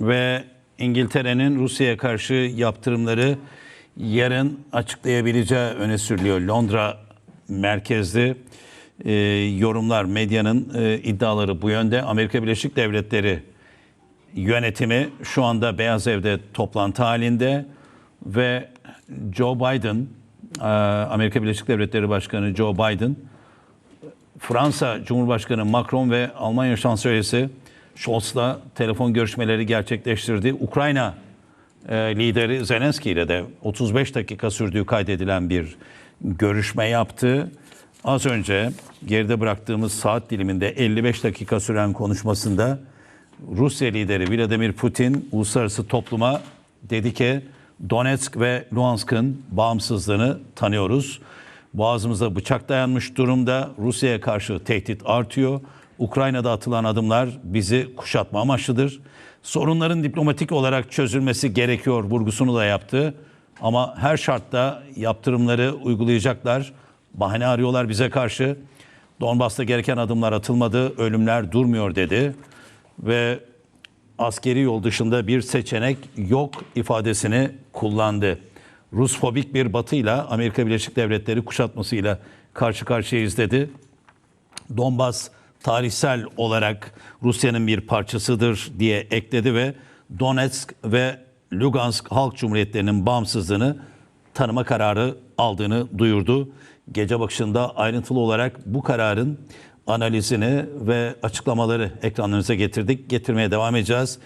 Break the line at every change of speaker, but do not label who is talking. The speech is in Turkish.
ve İngiltere'nin Rusya'ya karşı yaptırımları yarın açıklayabileceği öne sürülüyor. Londra merkezli e, yorumlar, medyanın e, iddiaları bu yönde. Amerika Birleşik Devletleri yönetimi şu anda Beyaz Ev'de toplantı halinde ve Joe Biden, e, Amerika Birleşik Devletleri Başkanı Joe Biden, Fransa Cumhurbaşkanı Macron ve Almanya Şansölyesi Scholz'la telefon görüşmeleri gerçekleştirdi. Ukrayna e, lideri Zelenski ile de 35 dakika sürdüğü kaydedilen bir görüşme yaptı. Az önce geride bıraktığımız saat diliminde 55 dakika süren konuşmasında Rusya lideri Vladimir Putin uluslararası topluma dedi ki Donetsk ve Luhansk'ın bağımsızlığını tanıyoruz. Boğazımıza bıçak dayanmış durumda. Rusya'ya karşı tehdit artıyor. Ukrayna'da atılan adımlar bizi kuşatma amaçlıdır. Sorunların diplomatik olarak çözülmesi gerekiyor vurgusunu da yaptı. Ama her şartta yaptırımları uygulayacaklar. Bahane arıyorlar bize karşı. Donbas'ta gereken adımlar atılmadı, ölümler durmuyor dedi. Ve askeri yol dışında bir seçenek yok ifadesini kullandı. Rusfobik bir batıyla Amerika Birleşik Devletleri kuşatmasıyla karşı karşıyayız dedi. Donbas tarihsel olarak Rusya'nın bir parçasıdır diye ekledi ve Donetsk ve Lugansk Halk Cumhuriyetlerinin bağımsızlığını tanıma kararı aldığını duyurdu. Gece bakışında ayrıntılı olarak bu kararın analizini ve açıklamaları ekranlarınıza getirdik. Getirmeye devam edeceğiz.